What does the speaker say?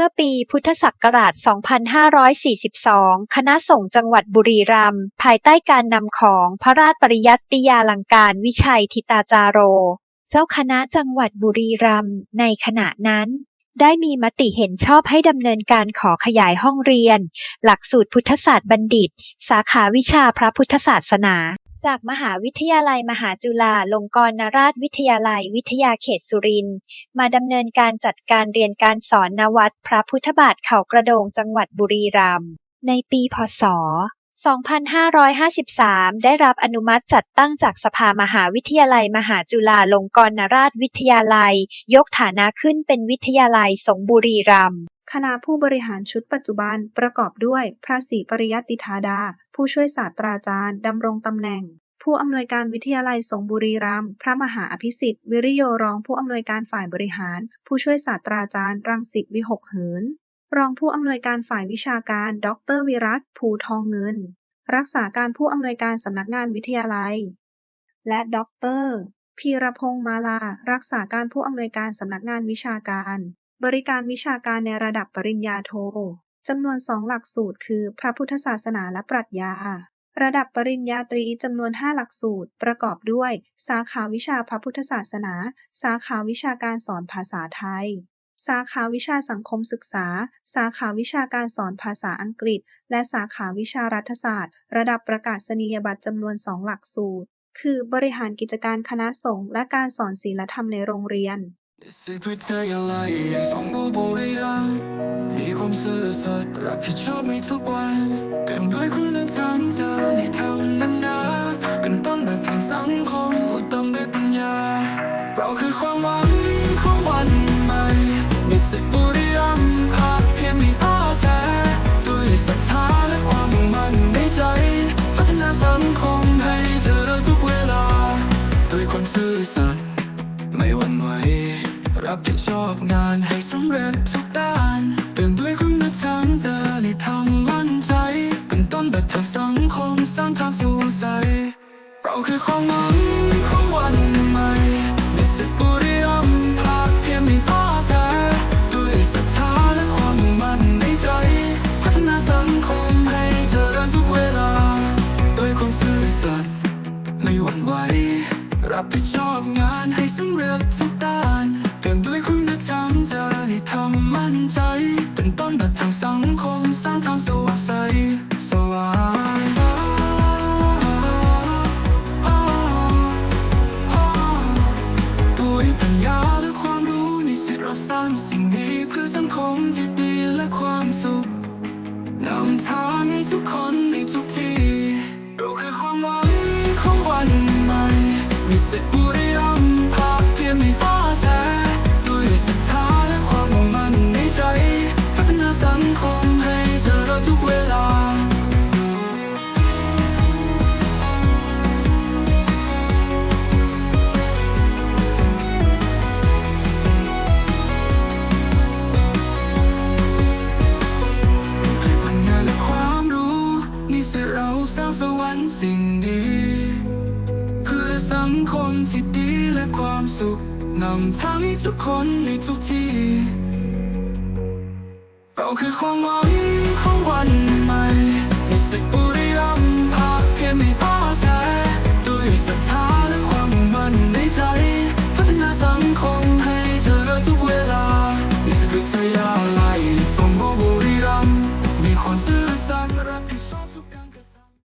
มื่อปีพุทธศักราช 2542 คณะสงฆ์จังหวัดบุรีรัมย์ภายใต้การนำของพระราชปริยัติยาลังการวิชัยทิตาจาโร เจ้าคณะจังหวัดบุรีรัมย์ในขณะนั้น ได้มีมติเห็นชอบให้ดำเนินการขอขยายห้องเรียน หลักสูตรพุทธศาสตร์บัณฑิต สาขาวิชาพระพุทธศาสนา จากมหาวิทยาลัยมหาจุฬาลงกรณราชวิทยาลัยวิทยาเขตสุรินทร์มาดำเนินการจัดการเรียนการสอนณวัดพระพุทธบาทเขากระโดงจังหวัดบุรีรัมย์ในปีพศ 2553 ได้รับอนุมัติจัดตั้งจากสภามหาวิทยาลัยมหาจุฬาลงกรณราชวิทยาลัย ยกฐานะขึ้นเป็นวิทยาลัยสงบุรีรัมย์คณะผู้บริหารชุดปัจจุบันประกอบด้วย พระศรีปริยัติธาดา ผู้ช่วยศาสตราจารย์ดำรงตำแหน่ง ผู้อำนวยการวิทยาลัยสงบุรีรัมย์พระมหาอภิสิทธิ์วิริโยรองผู้อำนวยการฝ่ายบริหาร ผู้ช่วยศาสตราจารย์รังสิตวิหกเหิน รองผู้อำนวยการฝ่ายวิชาการ ดรวิรัตภูทองเงิน รักษาการผู้อำนวยการสำนักงานวิทยาลัย และดรพีรพงษ์มาลา รักษาการผู้อำนวยการสำนักงานวิชาการ บริการวิชาการในระดับปริญญาโทจำนวนสองหลักสูตร คือ พระพุทธศาสนาและปรัชญา ระดับปริญญาตรีจำนวน 5 หลักสูตร ประกอบด้วย สาขาวิชาพระพุทธศาสนา สาขาวิชาการสอนภาษาไทย สาขาวิชาสังคมศึกษา สาขาวิชาการสอนภาษาอังกฤษ และสาขาวิชารัฐศาสตร์ ระดับประกาศนียบัตรจำนวน 2 หลักสูตร คือบริหารกิจการคณะสงฆ์และการสอนศีลธรรมในโรงเรียนสิทธิ์วิทยาลัยสองผู้บริหารมีความซื่อสัตย์รับผิดชอบในทุกวันเต็มด้วยคุณธรรมจริยธรรม ริยธรรมมั่นใจ เป็นต้นแบบทางสังคมสร้างทางสู่ใจเราคือความหวังของวันใหม่มีสิบุรีรัมย์ภาคเพียงไม่ท้อแท้ด้วยศรัทธาและความมุ่งมั่นในใจ พัฒนาสังคมให้เจริญทุกเวลาด้วยความซื่อสัตย์ไม่หวั่นไหวรับผิดชอบงานให้สำเร็จทุกด้าน เต็มด้วยคุณธรรมจริยธรรมมั่นใจ เป็นต้นแบบทางสังคมสร้างทางสว่างใสสว่างด้วยปัญญาและความรู้ในสิทธิ์เราสร้างสิ่งดีเพื่อสังคมที่ดีและความสุขนำทางให้ทุกคนในทุกที่เราคือความหวังของวันใหม่มีสิทธิ์ สร้างสวรรค์สิ่งดี เพื่อสังคมที่ดีและความสุขนำทางให้ทุกคนในทุกที่ เราคือความหวังของวันใหม่มีสิทธิ์บุ